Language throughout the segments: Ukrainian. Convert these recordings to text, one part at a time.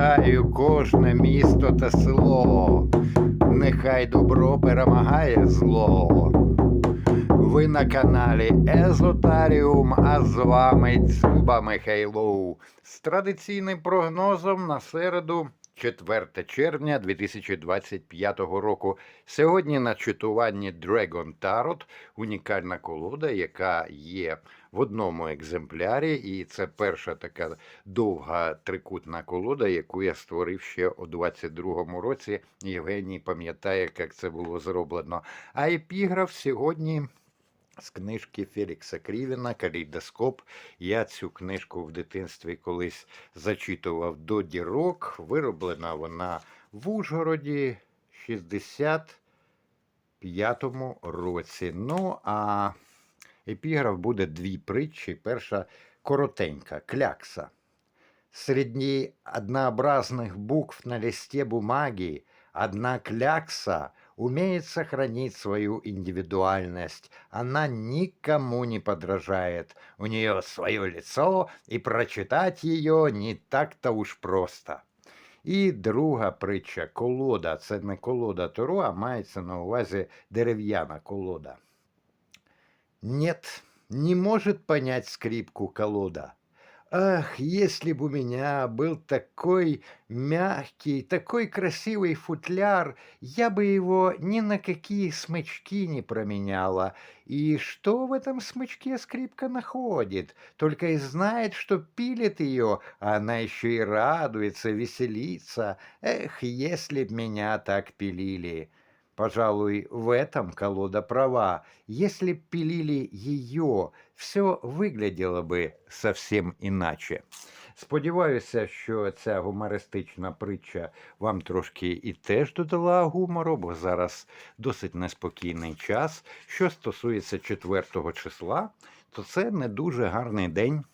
Вітаю кожне місто та село. Нехай добро перемагає зло. Ви на каналі Езотаріум, а з вами Дзюба Михайлов з традиційним прогнозом на середу 4 червня 2025 року. Сьогодні на читуванні Dragon Tarot унікальна колода, яка є в одному екземплярі, і це перша така довга трикутна колода, яку я створив ще у 22-му році. Євгеній пам'ятає, як це було зроблено. А епіграф сьогодні. З книжки Фелікса Крівіна Калейдоскоп. Я цю книжку в дитинстві колись зачитував до дірок. Вироблена вона в Ужгороді 65-му році. Ну, а епіграф буде дві притчі. Перша коротенька клякса. Среди однообразных букв на листе бумаги одна клякса умеет сохранить свою индивидуальность. Она никому не подражает. У нее свое лицо, и прочитать ее не так-то уж просто. І друга притча колода. Це не колода Торо, а мається на увазі дерев'яна колода. Нет, не может понять скрипку колода. Ах, если бы у меня был такой мягкий, такой красивый футляр, я бы его ни на какие смычки не променяла. И что в этом смычке скрипка находит? Только и знает, что пилит ее, а она еще и радуется, веселится. Эх, если б меня так пилили! Пожалуй, в этом колода права. Если б пилили ее, все выглядело би совсем іначе. Сподіваюся, що ця гумористична притча вам трошки і теж додала гумору, бо зараз досить неспокійний час. Що стосується 4 числа, то це не дуже гарний день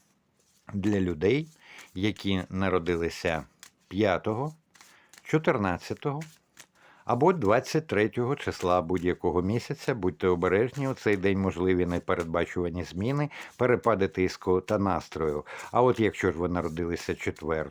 для людей, які народилися 5, 14 або 23 числа будь-якого місяця. Будьте обережні, у цей день можливі непередбачувані зміни, перепади тиску та настрою. А от якщо ж ви народилися 4,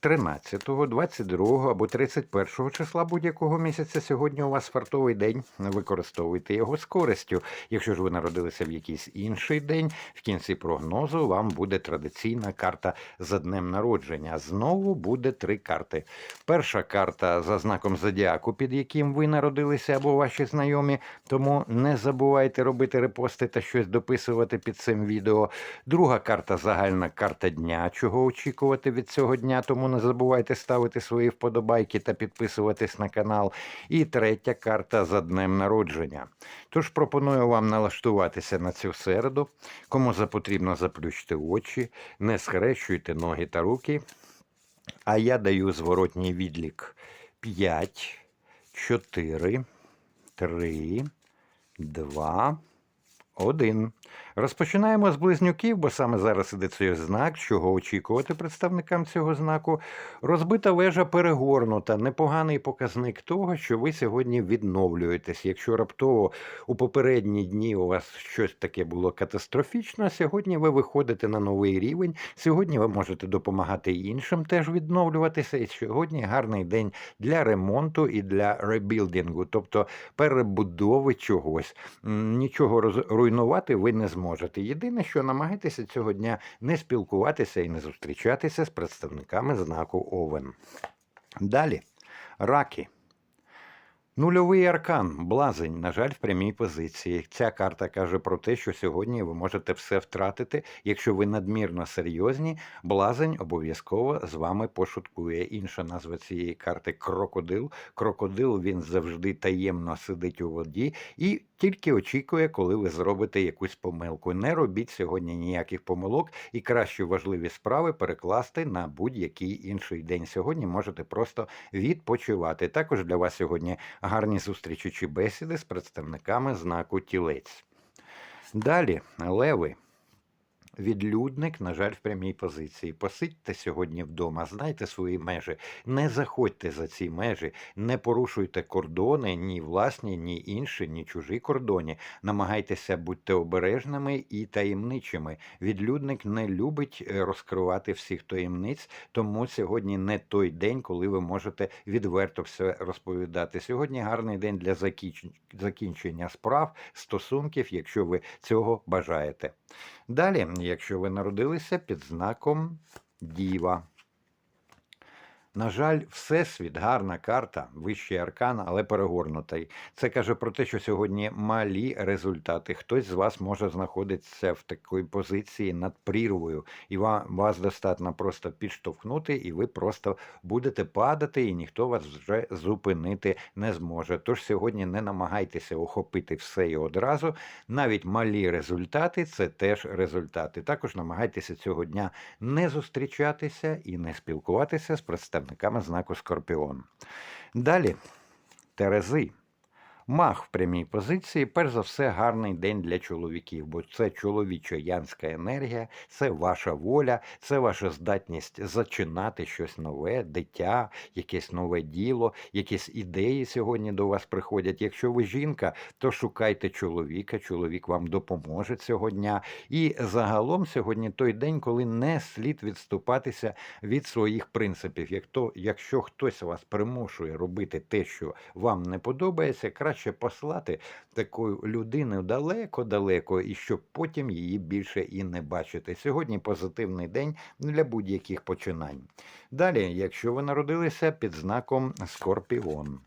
13, 22 або 31 числа будь-якого місяця, сьогодні у вас фартовий день, використовуйте його з користю. Якщо ж ви народилися в якийсь інший день, в кінці прогнозу вам буде традиційна карта за днем народження. Знову буде три карти. Перша карта за знаком зодіаку під яким ви народилися або ваші знайомі. Тому не забувайте робити репости та щось дописувати під цим відео. Друга карта загальна карта дня, чого очікувати від цього дня. Тому не забувайте ставити свої вподобайки та підписуватись на канал. І третя карта за днем народження. Тож пропоную вам налаштуватися на цю середу. Кому запотрібно заплющити очі, не схрещуйте ноги та руки. А я даю зворотній відлік 5, 4, 3, 2, 1. Розпочинаємо з близнюків, бо саме зараз іде цей знак, чого очікувати представникам цього знаку. Розбита вежа перегорнута, непоганий показник того, що ви сьогодні відновлюєтесь. Якщо раптово у попередні дні у вас щось таке було катастрофічно, сьогодні ви виходите на новий рівень. Сьогодні ви можете допомагати іншим теж відновлюватися. І сьогодні гарний день для ремонту і для ребілдингу, тобто перебудови чогось. Нічого руйнувати ви не зможете. Єдине, що намагайтеся цього дня не спілкуватися і не зустрічатися з представниками знаку Овен. Далі, раки. Нульовий аркан, блазень, на жаль, в прямій позиції. Ця карта каже про те, що сьогодні ви можете все втратити. Якщо ви надмірно серйозні, блазень обов'язково з вами пошуткує. Інша назва цієї карти крокодил. Крокодил він завжди таємно сидить у воді і тільки очікує, коли ви зробите якусь помилку. Не робіть сьогодні ніяких помилок і краще важливі справи перекласти на будь-який інший день. Сьогодні можете просто відпочивати. Також для вас сьогодні гарні зустрічі чи бесіди з представниками знаку тілець. Далі, леви. Відлюдник, на жаль, в прямій позиції. Посидьте сьогодні вдома, знайте свої межі, не заходьте за ці межі, не порушуйте кордони, ні власні, ні інші, ні чужі кордони. Намагайтеся бути обережними і таємничими. Відлюдник не любить е, розкривати всіх таємниць, тому сьогодні не той день, коли ви можете відверто все розповідати. Сьогодні гарний день для закінчення справ, стосунків, якщо ви цього бажаєте. Далі, якщо ви народилися під знаком Діва. На жаль, Всесвіт, гарна карта, вищий аркан, але перегорнутий. Це каже про те, що сьогодні малі результати. Хтось з вас може знаходитися в такій позиції над прірвою, і ва- вас достатньо просто підштовхнути, і ви просто будете падати, і ніхто вас вже зупинити не зможе. Тож сьогодні не намагайтеся охопити все і одразу. Навіть малі результати це теж результати. Також намагайтеся цього дня не зустрічатися і не спілкуватися з представниками знаку Скорпіон. Далі, Терези. Мах в прямій позиції, перш за все, гарний день для чоловіків, бо це чоловіча янська енергія, це ваша воля, це ваша здатність зачинати щось нове, дитя, якесь нове діло, якісь ідеї сьогодні до вас приходять. Якщо ви жінка, то шукайте чоловіка, чоловік вам допоможе цього дня. І загалом сьогодні той день, коли не слід відступатися від своїх принципів. Якщо хтось вас примушує робити те, що вам не подобається, краще послати таку людину далеко-далеко, і щоб потім її більше і не бачити. Сьогодні позитивний день для будь-яких починань. Далі, якщо ви народилися під знаком Скорпіон.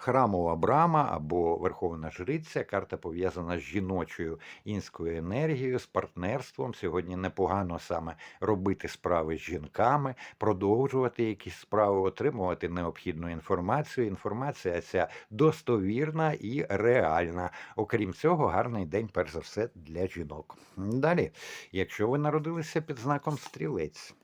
Храмова брама або Верховна Жриця, карта пов'язана з жіночою інською енергією, з партнерством. Сьогодні непогано саме робити справи з жінками, продовжувати якісь справи, отримувати необхідну інформацію. Інформація ця достовірна і реальна. Окрім цього, гарний день, перш за все, для жінок. Далі, якщо ви народилися під знаком стрілець.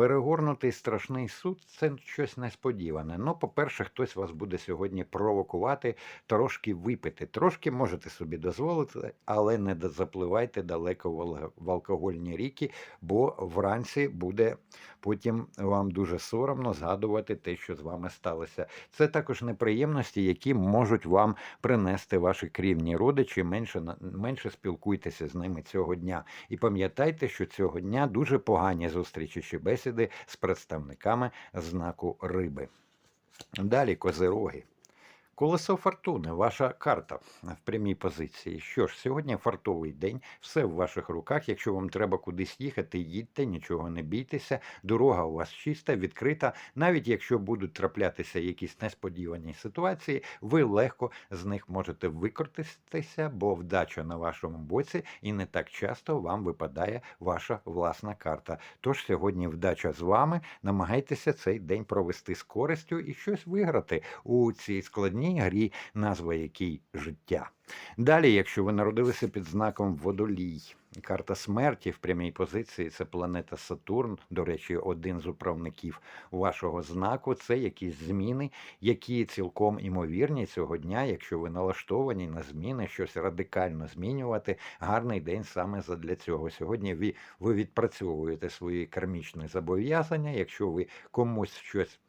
Перегорнутий страшний суд це щось несподіване. Ну, по-перше, хтось вас буде сьогодні провокувати, трошки випити. Трошки можете собі дозволити, але не запливайте далеко в алкогольні ріки, бо вранці буде потім вам дуже соромно згадувати те, що з вами сталося. Це також неприємності, які можуть вам принести ваші крівні родичі. Менше менше спілкуйтеся з ними цього дня. І пам'ятайте, що цього дня дуже погані зустрічі чи бесіди з представниками знаку риби. Далі козироги. Колесо фортуни, ваша карта в прямій позиції. Що ж, сьогодні фартовий день, все в ваших руках. Якщо вам треба кудись їхати, їдьте, нічого не бійтеся. Дорога у вас чиста, відкрита. Навіть якщо будуть траплятися якісь несподівані ситуації, ви легко з них можете викрутитися, бо вдача на вашому боці, і не так часто вам випадає ваша власна карта. Тож сьогодні вдача з вами. Намагайтеся цей день провести з користю і щось виграти у цій складній грі, назва якій життя. Далі, якщо ви народилися під знаком водолій, карта смерті в прямій позиції це планета Сатурн, до речі, один з управників вашого знаку. Це якісь зміни, які цілком імовірні цього дня, якщо ви налаштовані на зміни, щось радикально змінювати. Гарний день саме задля цього. Сьогодні ви відпрацьовуєте свої кармічні зобов'язання. Якщо ви комусь щось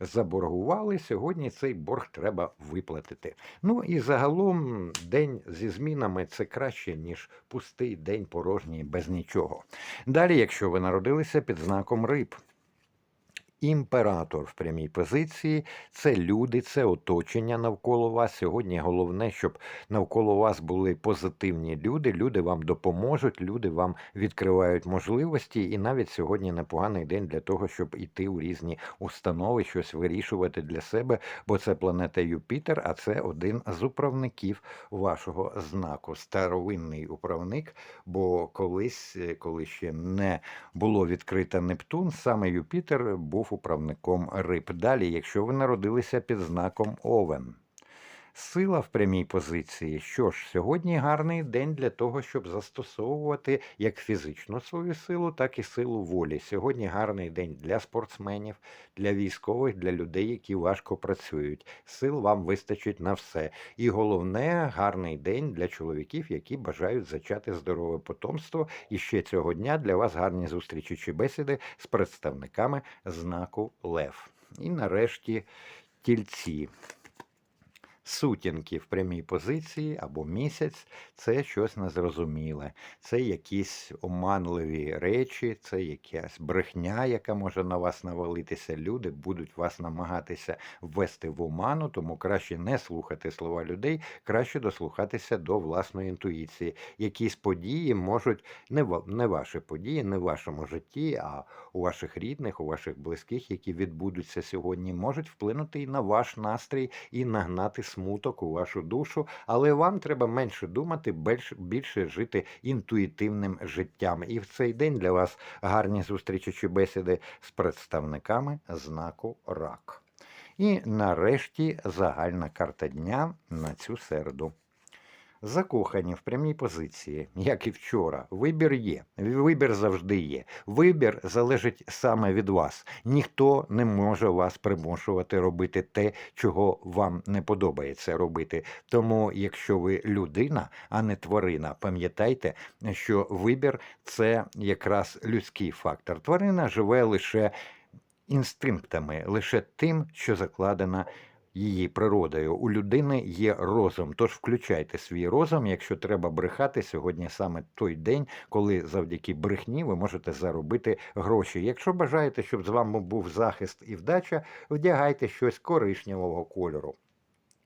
заборгували, сьогодні цей борг треба виплатити. Ну і загалом день зі змінами це краще, ніж пустий день порожній без нічого. Далі, якщо ви народилися під знаком риб. Імператор в прямій позиції це люди, це оточення навколо вас. Сьогодні головне, щоб навколо вас були позитивні люди. Люди вам допоможуть, люди вам відкривають можливості. І навіть сьогодні непоганий день для того, щоб іти у різні установи, щось вирішувати для себе, бо це планета Юпітер, а це один з управників вашого знаку. Старовинний управник. Бо колись, коли ще не було відкрито Нептун, саме Юпітер був управником риб. Далі, якщо ви народилися під знаком Овен. Сила в прямій позиції. Що ж, сьогодні гарний день для того, щоб застосовувати як фізичну свою силу, так і силу волі. Сьогодні гарний день для спортсменів, для військових, для людей, які важко працюють. Сил вам вистачить на все. І головне, гарний день для чоловіків, які бажають зачати здорове потомство. І ще цього дня для вас гарні зустрічі чи бесіди з представниками знаку Лев. І нарешті тільці. Сутінки в прямій позиції або місяць це щось незрозуміле, це якісь оманливі речі, це якась брехня, яка може на вас навалитися. Люди будуть вас намагатися ввести в оману, тому краще не слухати слова людей, краще дослухатися до власної інтуїції. Якісь події можуть не не ваші події, не в вашому житті, а у ваших рідних, у ваших близьких, які відбудуться сьогодні, можуть вплинути і на ваш настрій, і нагнати смуток у вашу душу. Але вам треба менше думати, більше, жити інтуїтивним життям. І в цей день для вас гарні зустрічі чи бесіди з представниками знаку РАК. І нарешті загальна карта дня на цю середу. Закохані в прямій позиції, як і вчора. Вибір є. Вибір завжди є. Вибір залежить саме від вас. Ніхто не може вас примушувати робити те, чого вам не подобається робити. Тому, якщо ви людина, а не тварина, пам'ятайте, що вибір це якраз людський фактор. Тварина живе лише інстинктами, лише тим, що закладено її природою. У людини є розум. Тож включайте свій розум, якщо треба брехати сьогодні саме той день, коли завдяки брехні ви можете заробити гроші. Якщо бажаєте, щоб з вами був захист і вдача, вдягайте щось коричневого кольору.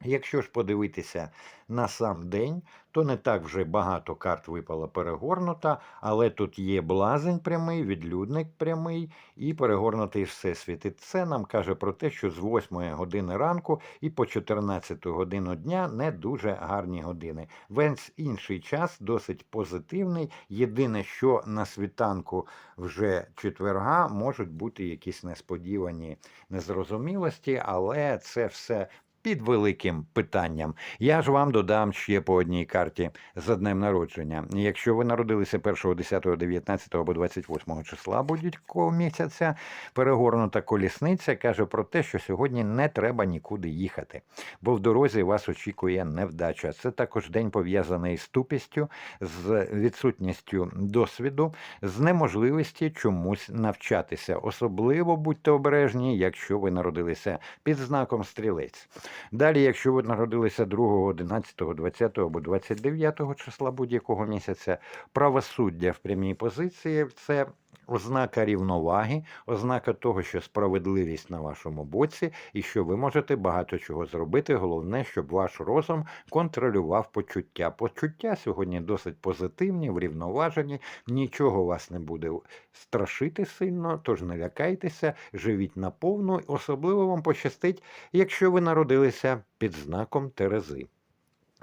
Якщо ж подивитися на сам день, то не так вже багато карт випало перегорнута, але тут є блазень прямий, відлюдник прямий і перегорнутий всесвіт. І це нам каже про те, що з 8 години ранку і по 14 годину дня не дуже гарні години. Весь інший час досить позитивний. Єдине, що на світанку вже четверга можуть бути якісь несподівані незрозумілості, але це все під великим питанням. Я ж вам додам ще по одній карті за днем народження. Якщо ви народилися 1, 10, 19 або 28 числа будь-якого місяця, перегорнута колісниця каже про те, що сьогодні не треба нікуди їхати, бо в дорозі вас очікує невдача. Це також день пов'язаний з тупістю, з відсутністю досвіду, з неможливості чомусь навчатися. Особливо будьте обережні, якщо ви народилися під знаком стрілець. Далі, якщо ви народилися 2, 11, 20 або 29 числа будь-якого місяця, правосуддя в прямій позиції це ознака рівноваги, ознака того, що справедливість на вашому боці, і що ви можете багато чого зробити. Головне, щоб ваш розум контролював почуття. Почуття сьогодні досить позитивні, врівноважені, нічого вас не буде страшити сильно, тож не лякайтеся, живіть наповну, особливо вам пощастить, якщо ви народилися під знаком Терези.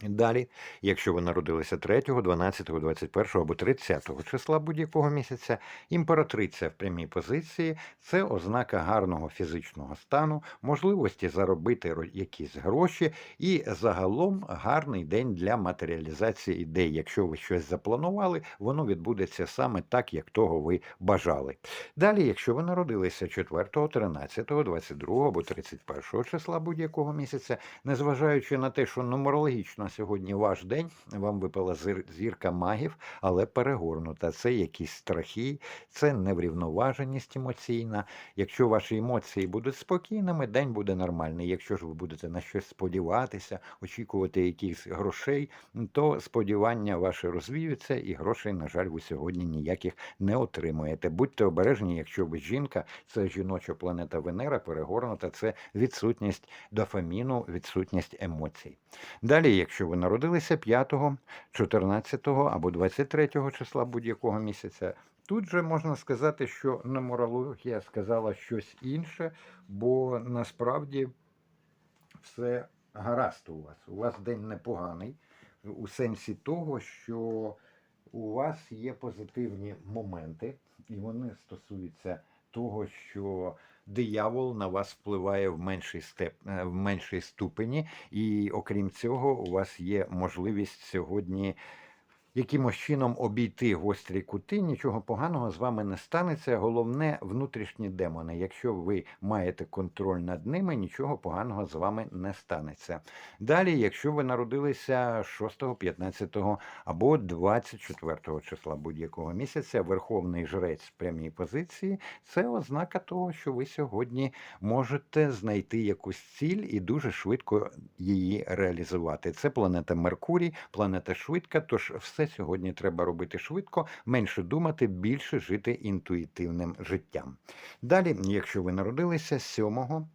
Далі, якщо ви народилися 3, 12, 21 або 30 числа будь-якого місяця, імператриця в прямій позиції це ознака гарного фізичного стану, можливості заробити якісь гроші і загалом гарний день для матеріалізації ідей. Якщо ви щось запланували, воно відбудеться саме так, як того ви бажали. Далі, якщо ви народилися 4, 13, 22 або 31 числа будь-якого місяця, незважаючи на те, що нумерологічно сьогодні ваш день, вам випала зірка магів, але перегорнута. Це якісь страхи, це неврівноваженість емоційна. Якщо ваші емоції будуть спокійними, день буде нормальний. Якщо ж ви будете на щось сподіватися, очікувати якихось грошей, то сподівання ваші розвіються, і грошей, на жаль, ви сьогодні ніяких не отримуєте. Будьте обережні, якщо ви жінка, це жіноча планета Венера, перегорнута, це відсутність дофаміну, відсутність емоцій. Далі, якщо ви народилися 5, 14 або 23 числа будь-якого місяця, тут же можна сказати, що нумерологія сказала щось інше, бо насправді все гаразд у вас. У вас день непоганий, у сенсі того, що у вас є позитивні моменти, і вони стосуються того, що диявол на вас впливає в меншій, степ... е, в меншій ступені, і окрім цього, у вас є можливість сьогодні якимось чином обійти гострі кути, нічого поганого з вами не станеться. Головне внутрішні демони. Якщо ви маєте контроль над ними, нічого поганого з вами не станеться. Далі, якщо ви народилися 6, 15 або 24 числа будь-якого місяця, верховний жрець в прямій позиції це ознака того, що ви сьогодні можете знайти якусь ціль і дуже швидко її реалізувати. Це планета Меркурій, планета швидка. Тож все сьогодні треба робити швидко, менше думати, більше жити інтуїтивним життям. Далі, якщо ви народилися 7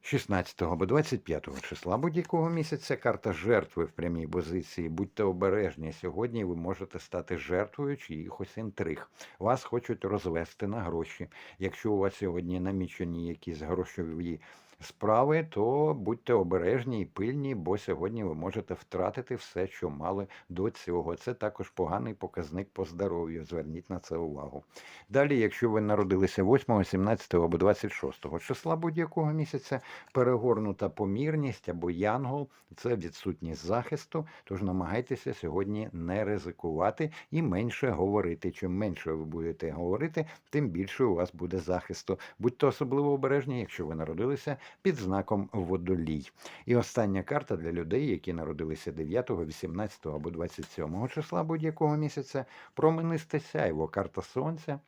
16 або 25 числа будь-якого місяця карта жертви в прямій позиції. Будьте обережні. Сьогодні ви можете стати жертвою чиїхось інтриг. Вас хочуть розвести на гроші. Якщо у вас сьогодні намічені якісь грошові справи, то будьте обережні і пильні, бо сьогодні ви можете втратити все, що мали до цього. Це також поганий показник по здоров'ю. Зверніть на це увагу. Далі, якщо ви народилися 8, 17 або 26 числа будь-якого місяця, перегорнута помірність або янгол це відсутність захисту. Тож намагайтеся сьогодні не ризикувати і менше говорити. Чим менше ви будете говорити, тим більше у вас буде захисту. Будьте особливо обережні, якщо ви народилися під знаком водолій. І остання карта для людей, які народилися 9, 18 або 27 числа будь-якого місяця. Променисте сяйво, карта сонця.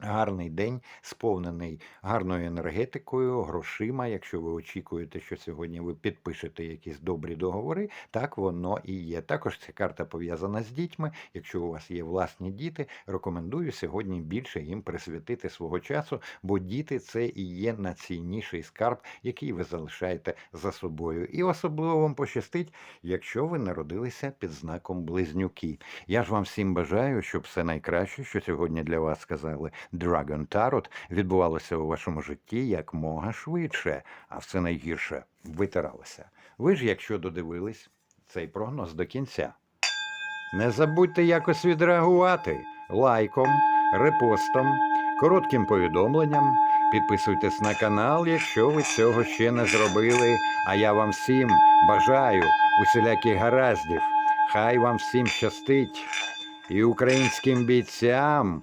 Гарний день, сповнений гарною енергетикою, грошима. Якщо ви очікуєте, що сьогодні ви підпишете якісь добрі договори, так воно і є. Також ця карта пов'язана з дітьми. Якщо у вас є власні діти, рекомендую сьогодні більше їм присвятити свого часу, бо діти це і є найцінніший скарб, який ви залишаєте за собою. І особливо вам пощастить, якщо ви народилися під знаком близнюки. Я ж вам всім бажаю, щоб все найкраще, що сьогодні для вас сказали Dragon Tarot, відбувалося у вашому житті як швидше, а все найгірше витиралося. Ви ж, якщо додивились цей прогноз до кінця, не забудьте якось відреагувати лайком, репостом, коротким повідомленням. Підписуйтесь на канал, якщо ви цього ще не зробили. А я вам всім бажаю усіляких гараздів. Хай вам всім щастить. І українським бійцям